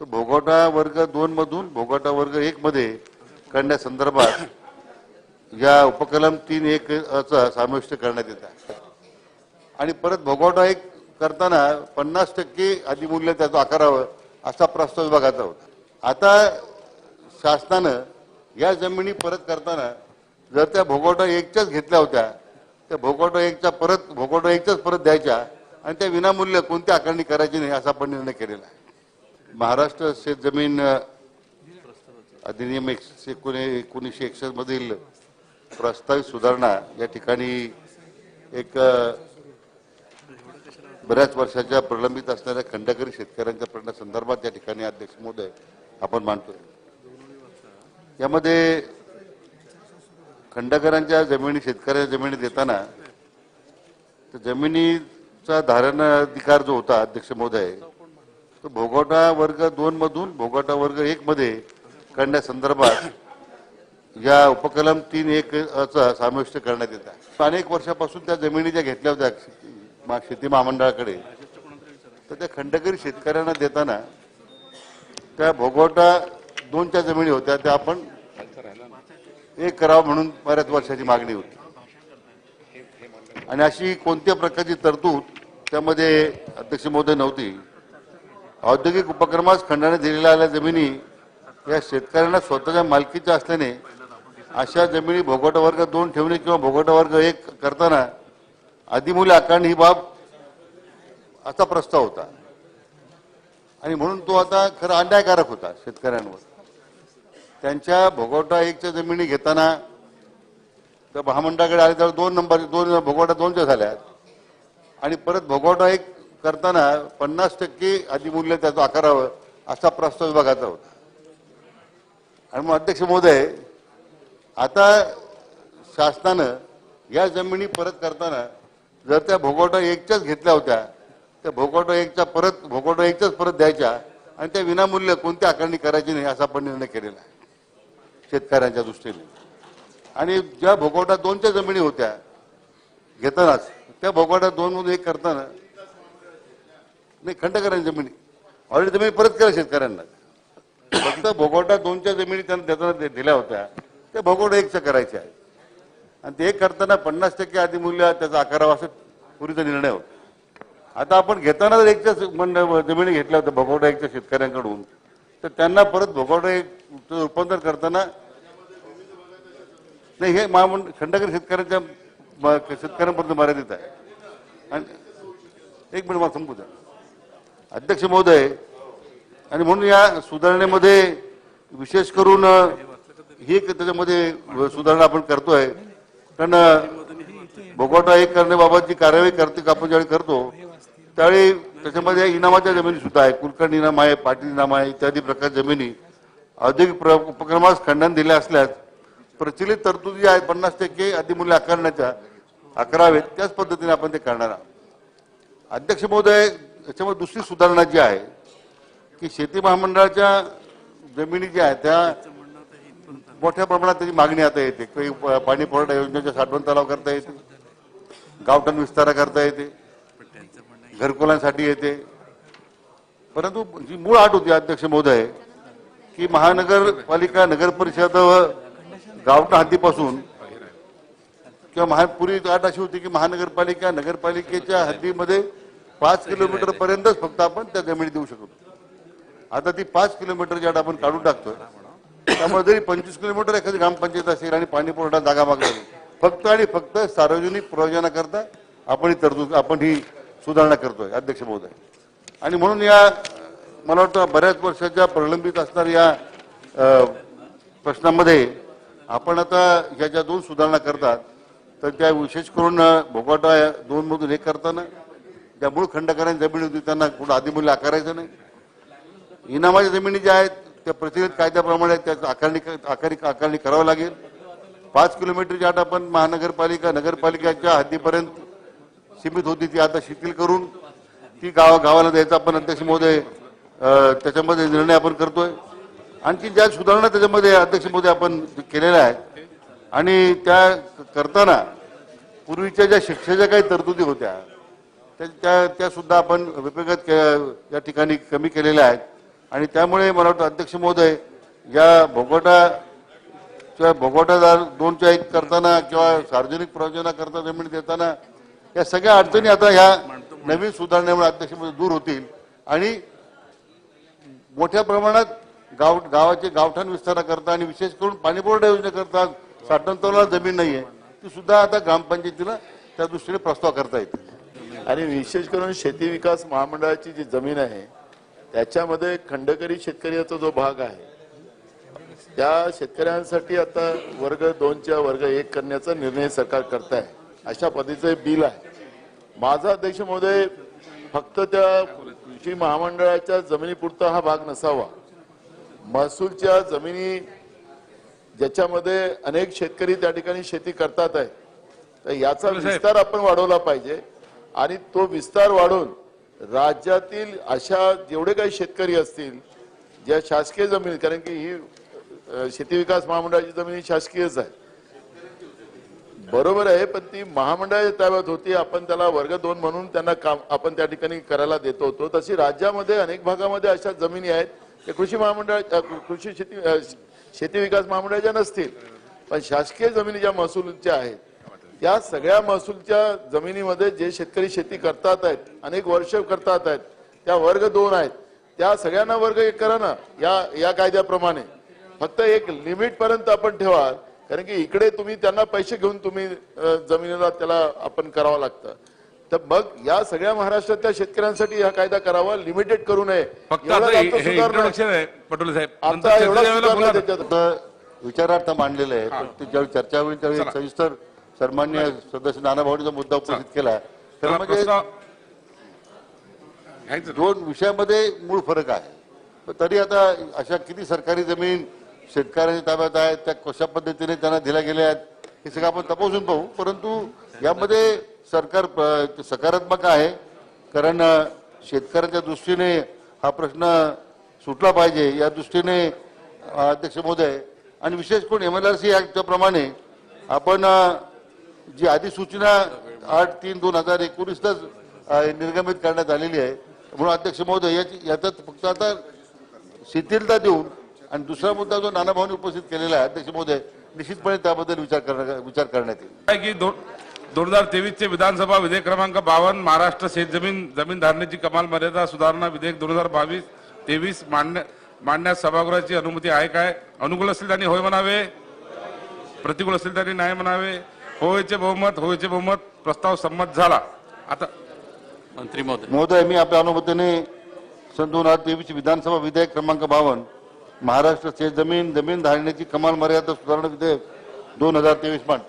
तर भोगवटा वर्ग दोन मधून भोगवटा वर्ग एक मध्ये करण्यासंदर्भात या उपकलम तीन एक चा समाविष्ट करण्यात येत आणि परत भोगवटा एक करताना पन्नास टक्के अधिमूल्य त्याचं आकारावं असा प्रस्ताव विभागाचा होता. आता शासनानं या जमिनी परत करताना जर त्या भोगवटा एकच्याच घेतल्या होत्या त्या भोगवटा एकच्या परत भोगवटा एकच्याच परत द्यायच्या आणि त्या विनामूल्य कोणती आकारणी करायची नाही असा आपण निर्णय केलेला आहे. महाराष्ट्र शेतजमीन अधिनियम एकशे एकोणी एकोणीसशे एकसष्ट मधील प्रस्तावित सुधारणा या ठिकाणी एक बऱ्याच वर्षाच्या प्रलंबित असणाऱ्या खंडकरी शेतकऱ्यांच्या प्रश्नासंदर्भात या ठिकाणी अध्यक्ष महोदय आपण मांडतोय. यामध्ये खंडकरांच्या जमिनी शेतकऱ्याच्या जमिनी देताना तर जमिनीचा धारण अधिकार जो होता अध्यक्ष महोदय तो भोगवटा वर्ग दोन मधून भोगवटा वर्ग एक मध्ये करण्यासंदर्भात या उपकलम तीन एक चा समाविष्ट करण्यात येत आहे. अनेक वर्षापासून त्या जमिनी ज्या घेतल्या होत्या मा- शेती महामंडळाकडे तर त्या खंडकरी शेतकऱ्यांना देताना त्या भोगवटा दोनच्या जमिनी होत्या त्या आपण एक करावं म्हणून बऱ्याच वर्षाची मागणी होती. आणि अशी कोणत्या प्रकारची तरतूद त्यामध्ये अध्यक्ष महोदय नव्हती औद्योगिक उपक्रमास खंडाने दिलेल्या जमिनी या शेतकऱ्यांना स्वतःच्या मालकीच्या असल्याने अशा जमिनी भोगवटा वर्ग दोन ठेवणे किंवा भोगवटा वर्ग एक करताना आदिमूल्य आकारणी ही बाब असा प्रस्ताव होता. आणि म्हणून तो आता खरं अन्यायकारक होता शेतकऱ्यांवर. त्यांच्या भोगवटा एकच्या जमिनी घेताना तर महामंडळाकडे आले तर दोन नंबर दोन भोगवटा दोनच्या झाल्या. आणि परत भोगवटा एक करताना पन्नास टक्के अधिमूल्य त्याचं आकारावं असा प्रस्ताव विभागाचा होता. आणि मग अध्यक्ष महोदय आता शासनानं या जमिनी परत करताना जर त्या भोगवटा एकच्याच घेतल्या होत्या त्या भोगवटा एकच्या परत भोगवटा एकच्याच परत द्यायच्या आणि त्या विनामूल्य कोणती आकारणी करायची नाही असा आपण निर्णय केलेला आहे शेतकऱ्यांच्या दृष्टीने. आणि ज्या भोगवटा दोनच्या जमिनी होत्या घेतानाच त्या भोगवटा दोन मधून एक करताना नाही खंडकरांच्या जमिनी. ऑलरेडी जमिनी परत करा शेतकऱ्यांना. फक्त भोगवटा दोनच्या जमिनी त्यांना देताना दिल्या होत्या. त्या भोगवटा एकच्या करायच्या आहे आणि ते एक करताना पन्नास टक्के अधिमूल्य त्याचा आकारावा असं पूर्वीचा निर्णय होता. आता आपण घेताना जर एकच्या जमिनी घेतल्या होत्या भोगवटा एकच्या शेतकऱ्यांकडून तर त्यांना परत भोगवटा एक रूपांतर करताना नाही हे महामंड खंडकरी शेतकऱ्यांच्या शेतकऱ्यांपर्यंत मर्यादित आहे. आणि एक मिनिट मला संपू द्या. अध्यक्ष महोदय आणि म्हणून या सुधारणेमध्ये विशेष करून ही त्याच्यामध्ये सुधारणा आपण करतोय. कारण भोगवटा एक करण्याबाबत जी कार्यवाही करते आपण ज्यावेळी करतो त्यावेळी त्याच्यामध्ये इनामाच्या जमिनी सुद्धा आहे. कुलकर्णी इनाम आहे पाटील इनाम आहे इत्यादी प्रकार जमिनी. औद्योगिक प्र उपक्रमास खंडन दिले असल्यास प्रचलित तरतुदी आहेत पन्नास टक्के अधिमूल्य आकारण्याच्या आकारावेत त्याच पद्धतीने आपण ते करणार आहोत. अध्यक्ष महोदय याच्यामध्ये दुसरी सुधारणा जी आहे की शेती महामंडळाच्या जमिनी ज्या आहेत त्या मोठ्या प्रमाणात त्याची मागणी आता येते. काही प- पाणी पुरवठा योजनेच्या साठवण तलाव करता येते. गावठाण विस्तारा करता येते. घरकुलांसाठी येते. परंतु जी मूळ आट होती अध्यक्ष महोदय की महानगरपालिका नगर परिषद व गावठा हद्दीपासून किंवा महा पूर्वी अशी होती की महानगरपालिका नगरपालिकेच्या हद्दीमध्ये पाच किलोमीटर पर्यंतच फक्त आपण त्या जमिनी देऊ शकतो आता ती पाच किलोमीटरची अट आपण काढून टाकतोय त्यामुळे जरी पंचवीस किलोमीटर एखादी ग्रामपंचायत असेल आणि पाणी पुरवठा जागा मागला फक्त आणि फक्त सार्वजनिक प्रयोजनाकरता आपण ही तरतूद आपण ही सुधारणा करतोय अध्यक्ष महोदय. आणि म्हणून या मला वाटतं बऱ्याच वर्षाच्या प्रलंबित असणाऱ्या या प्रश्नामध्ये आपण आता ह्या ज्या दोन सुधारणा करतात तर त्या विशेष करून अ, भोगावटा या दोन मधून एक करताना ज्या मूळ खंडकरांच्या जमीन होती त्यांना कुठं आदिमूल्य आकारायचं नाही. इनामाच्या जमिनी ज्या आहेत त्या प्रचलित कायद्याप्रमाणे त्याचं आकारणी आकारणी आकारणी करावं लागेल. पाच किलोमीटरची अट आपण महानगरपालिका नगरपालिकेच्या हद्दीपर्यंत सीमित होती ती आता शिथिल करून ती गाव गावाला द्यायचा आपण अध्यक्ष महोदय त्याच्यामध्ये निर्णय आपण करतोय. आणखी ज्या सुधारणा त्याच्यामध्ये अध्यक्ष महोदय आपण केलेल्या आहेत आणि त्या करताना पूर्वीच्या ज्या शिक्षेच्या काही तरतुदी होत्या त्या त्या सुद्धा आपण विपगत या ठिकाणी कमी केलेल्या आहेत. आणि त्यामुळे मला वाटतं अध्यक्ष महोदय या भोगोटा किंवा भोगवटादार दोनच्या एक करताना किंवा सार्वजनिक प्रयोजनाकरता जमीन देताना या सगळ्या अडचणी आता ह्या नवीन सुधारणेमुळे अध्यक्ष महोदय दूर होतील. आणि मोठ्या प्रमाणात गाव गावाचे गावठाण विस्ताराकरता आणि विशेष करून पाणीपुरवठा योजनेकरता साठवण जमीन नाहीये. ती सुद्धा आता ग्रामपंचायतीला त्या दृष्टीने प्रस्ताव करता येतील. आणि विशेष करून शेती विकास महामंडळाची जी जमीन आहे त्याच्यामध्ये खंडकरी शेतकऱ्याचा जो भाग आहे त्या शेतकऱ्यांसाठी आता वर्ग दोनच्या वर्ग एक करण्याचा निर्णय सरकार करत आहे अशा पद्धतीचं बिल आहे. माझा अध्यक्ष महोदय फक्त त्या कृषी महामंडळाच्या जमिनीपुरता हा भाग नसावा. महसूलच्या जमिनी ज्याच्यामध्ये अनेक शेतकरी त्या ठिकाणी शेती करतात आहे तर याचा विस्तार आपण वाढवला पाहिजे. आणि तो विस्तार वाढून राज्यातील अशा जेवढे काही शेतकरी असतील ज्या शासकीय जमीन कारण की ही शेती विकास महामंडळाची जमीन ही शासकीयच आहे. बरोबर आहे पण ती महामंडळाच्या ताब्यात होती आपण त्याला वर्ग दोन म्हणून त्यांना काम आपण त्या ठिकाणी करायला देतो होतो. तशी राज्यामध्ये अनेक भागामध्ये अशा जमिनी आहेत त्या कृषी महामंडळ कृषी शेती शेती विकास महामंडळाच्या नसतील पण शासकीय जमिनी ज्या महसूलच्या आहेत त्या सगळ्या महसूलच्या जमिनीमध्ये जे शेतकरी शेती करतात आहेत अनेक वर्ष करतात आहेत त्या वर्ग दोन आहेत त्या सगळ्यांना वर्ग एक करा ना या या कायद्याप्रमाणे. फक्त एक लिमिट पर्यंत आपण ठेवा कारण की इकडे तुम्ही त्यांना पैसे घेऊन तुम्ही जमिनीला त्याला आपण करावं लागतं. तर मग या सगळ्या महाराष्ट्रातल्या शेतकऱ्यांसाठी हा कायदा करावा लिमिटेड करू नये. हे पटोले साहेब. एवढा विचारार्थ मांडलेलं आहे पण चर्चा होईल त्यावेळी. सविस्तर सन्मान्य सदस्य नाना भाऊचा मुद्दा उपस्थित केला तर म्हणजे. दोन विषयामध्ये मूळ फरक आहे. तरी आता अशा किती सरकारी जमीन शेतकऱ्यांच्या ताब्यात आहेत त्या कशा पद्धतीने त्यांना दिल्या गेल्या आहेत हे सगळं आपण तपासून पाहू. परंतु यामध्ये सरकार सकारात्मक आहे कारण शेतकऱ्यांच्या दृष्टीने हा प्रश्न सुटला पाहिजे. या दृष्टीने अध्यक्ष महोदय आणि विशेष करून एम एल आर सी प्रमाणे आपण जी अधिसूचना आठ तीन दोन हजार एकोणीसलाच निर्गमित करण्यात आलेली आहे. म्हणून अध्यक्ष महोदय याची याच्यात फक्त आता शिथिलता देऊन आणि दुसरा मुद्दा जो नानाभाऊनी उपस्थित केलेला आहे अध्यक्ष महोदय निश्चितपणे त्याबद्दल विचार करण्या विचार करण्यात येईल. काय की दोन दोन हजार तेवीसचे विधानसभा विधेयक क्रमांक बावन्न महाराष्ट्र शेतजमीन जमीन धारणेची कमाल मर्यादा सुधारणा विधेयक दोन हजार बावीस तेवीस मांडण्या मांडण्यास सभागृहाची अनुमती आहे काय? अनुकूल असतील त्यांनी होय म्हणावे? प्रतिकूल असतील त्यांनी नाही म्हणावे? होयचे बहुमत होयचे बहुमत प्रस्ताव संमत झाला. आता मंत्री महोदय. महोदय मी आपल्या अनुमतीने सन दोन हजार तेवीस विधानसभा विधेयक क्रमांक बावन्न महाराष्ट्र शेत जमीन जमीन धारण्याची कमाल मर्यादा सुधारणा विधेयक दोन हजार तेवीस मांड